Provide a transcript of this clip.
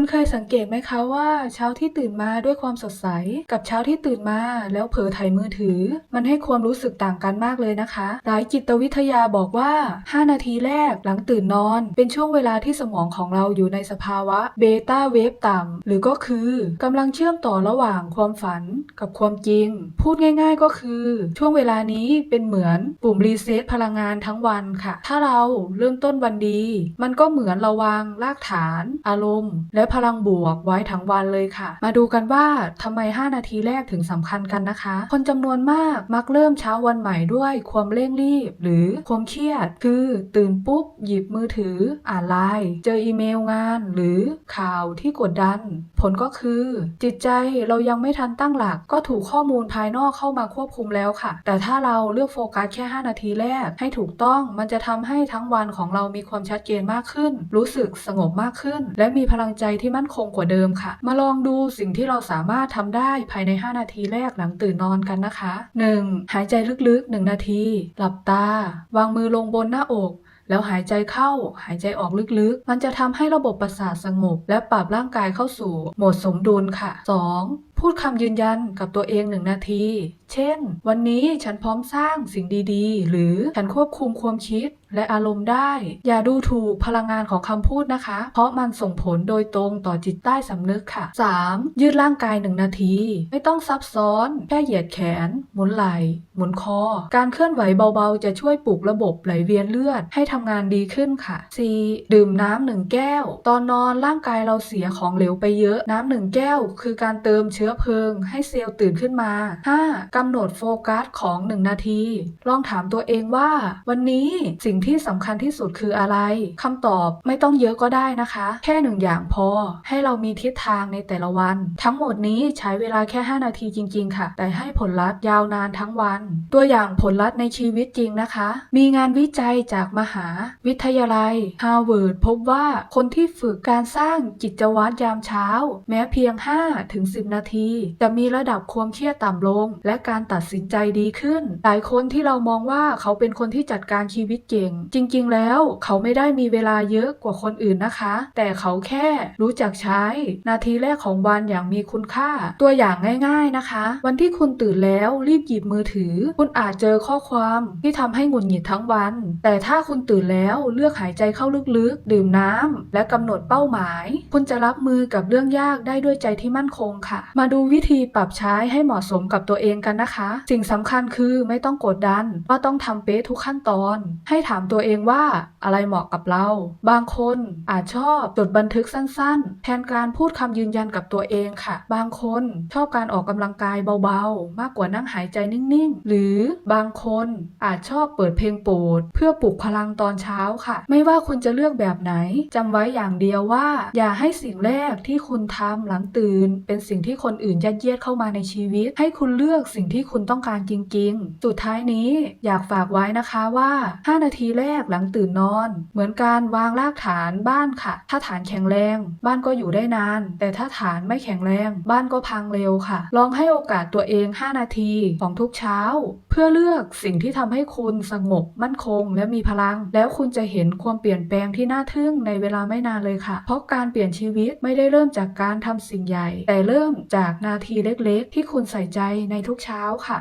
คุณเคยสังเกตไหมคะว่าเช้าที่ตื่นมาด้วยความสดใส กับเช้าที่ตื่นมาแล้วเผลอถ่ายมือถือ มันให้ความรู้สึกต่างกันมากเลยนะคะ หลายจิตวิทยาบอกว่า 5 นาทีแรกหลังตื่นนอน เป็นช่วงเวลาที่สมองของเราอยู่ในสภาวะเบต้าเวฟต่ำหรือก็คือกำลังเชื่อมต่อระหว่างความฝันกับความจริง พูดง่าย ๆก็คือ ช่วงเวลานี้เป็นเหมือนปุ่มรีเซ็ตพลังงานทั้งวันค่ะ ถ้าเราเริ่มต้นวันดี มันก็เหมือนเราวางรากฐาน อารมณ์ และพลังบวกไว้ทั้งวันเลยค่ะ มาดูกันว่าทำไม 5 นาทีแรกถึงสำคัญกันนะคะ คนจำนวนมากมักเริ่มเช้าวันใหม่ด้วยความเร่งรีบ หรือความเครียด คือตื่นปุ๊บ หยิบมือถือ อ่านไลน์เจออีเมลงาน หรือข่าวที่กดดัน ผลก็คือ จิตใจเรายังไม่ทันตั้งหลัก ก็ถูกข้อมูลภายนอกเข้ามาควบคุมแล้วค่ะ แต่ถ้าเราเลือกโฟกัสแค่ 5 นาทีแรก ให้ถูกต้องมันจะทำให้ทั้งวันของเรามีความชัดเจนมากขึ้น รู้สึกสงบมากขึ้น และมีพลังใจที่มั่นคงกว่าเดิมค่ะ มาลองดูสิ่งที่เราสามารถทำได้ภายใน 5 นาทีแรกหลังตื่นนอนกันนะคะ 1. หายใจลึกๆ 1 นาที หลับตา วางมือลงบนหน้าอกแล้วหายใจเข้าหายใจออกลึกๆ มันจะทำให้ระบบประสาทสงบ และปรับร่างกายเข้าสู่โหมดสมดุลค่ะ 2. พูดคำยืนยันกับตัวเองหนึ่งนาที เช่น วันนี้ฉันพร้อมสร้างสิ่งดีๆ หรือฉันควบคุมความคิดและอารมณ์ได้ อย่าดูถูกพลังงานของคำพูดนะคะ เพราะมันส่งผลโดยตรงต่อจิตใต้สำนึกค่ะ 3. ยืดร่างกายหนึ่งนาที ไม่ต้องซับซ้อน แค่เหยียดแขน หมุนไหล่ หมุนคอ การเคลื่อนไหวเบาๆ จะช่วยปลุกระบบไหลเวียนเลือดให้ทำงานดีขึ้นค่ะ 4. ดื่มน้ำหนึ่งแก้ว ตอนนอนร่างกายเราเสียของเหลวไปเยอะ น้ำหนึ่งแก้ว คือการเติมเชื้อเพลิง ให้เซลล์ตื่นขึ้นมา 5. กำหนดโฟกัสของ 1 นาที ลองถามตัวเองว่า วันนี้สิ่งที่สำคัญที่สุดคืออะไรคำตอบไม่ต้องเยอะก็ได้นะคะ แค่หนึ่งอย่างพอ ให้เรามีทิศทางในแต่ละวัน ทั้งหมดนี้ใช้เวลาแค่ 5 นาทีจริง ๆ ค่ะ แต่ให้ผลลัพธ์ยาวนานทั้งวัน ตัวอย่างผลลัพธ์ในชีวิตจริงนะคะ มีงานวิจัยจากมหา วิทยาลัยฮาร์วาร์ดพบว่าคนที่ฝึกการสร้างกิจวัตรยามเช้า แม้เพียง 5-10 นาที จะมีระดับความเครียดต่ำลง และการตัดสินใจดีขึ้น หลายคนที่เรามองว่าเขาเป็นคนที่จัดการชีวิตเก่งจริงๆ แล้วเขาไม่ได้มีเวลาเยอะกว่าคนอื่นนะคะ แต่เขาแค่รู้จักใช้ นาทีแรกของวันอย่างมีคุณค่า ตัวอย่างง่าย ๆนะคะ วันที่คุณตื่นแล้วรีบหยิบมือถือ คุณอาจเจอข้อความที่ทำให้หงุดหงิดทั้งวัน แต่ถ้าคุณตื่นแล้วเลือกหายใจเข้าลึกๆ ดื่มน้ำและกำหนดเป้าหมาย คุณจะรับมือกับเรื่องยากได้ด้วยใจที่มั่นคงค่ะ มาดูวิธีปรับใช้ให้เหมาะสมกับตัวเองกันนะคะ สิ่งสำคัญคือไม่ต้องกดดันว่าต้องทำเป๊ะทุกขั้นตอน ให้ถามามตัวเองว่าอะไรเหมาะกับเรา บางคนอาจชอบจดบันทึกสั้นๆ แทนการพูดคำยืนยันกับตัวเองค่ะ บางคนชอบการออกกำลังกายเบาๆ มากกว่านั่งหายใจนิ่งๆ หรือบางคนอาจชอบเปิดเพลงโปรดเพื่อปลุกพลังตอนเช้าค่ะ ไม่ว่าคุณจะเลือกแบบไหนจำไว้อย่างเดียวว่า อย่าให้สิ่งแรกที่คุณทำหลังตื่น เป็นสิ่งที่คนอื่นยัดเยียดเข้ามาในชีวิต ให้คุณเลือกสิ่งที่คุณต้องการจริง ๆ สุดท้ายนี้อยากฝากไว้นะคะว่า 5 นาทีแรกหลังตื่นนอน เหมือนการวางรากฐานบ้านค่ะ ถ้าฐานแข็งแรง บ้านก็อยู่ได้นาน แต่ถ้าฐานไม่แข็งแรง บ้านก็พังเร็วค่ะ ลองให้โอกาสตัวเอง 5 นาทีของทุกเช้า เพื่อเลือกสิ่งที่ทำให้คุณสงบมั่นคง และมีพลัง แล้วคุณจะเห็นความเปลี่ยนแปลงที่น่าทึ่งในเวลาไม่นานเลยค่ะ เพราะการเปลี่ยนชีวิตไม่ได้เริ่มจากการทำสิ่งใหญ่ แต่เริ่มจากนาทีเล็กๆ ที่คุณใส่ใจในทุกเช้าค่ะ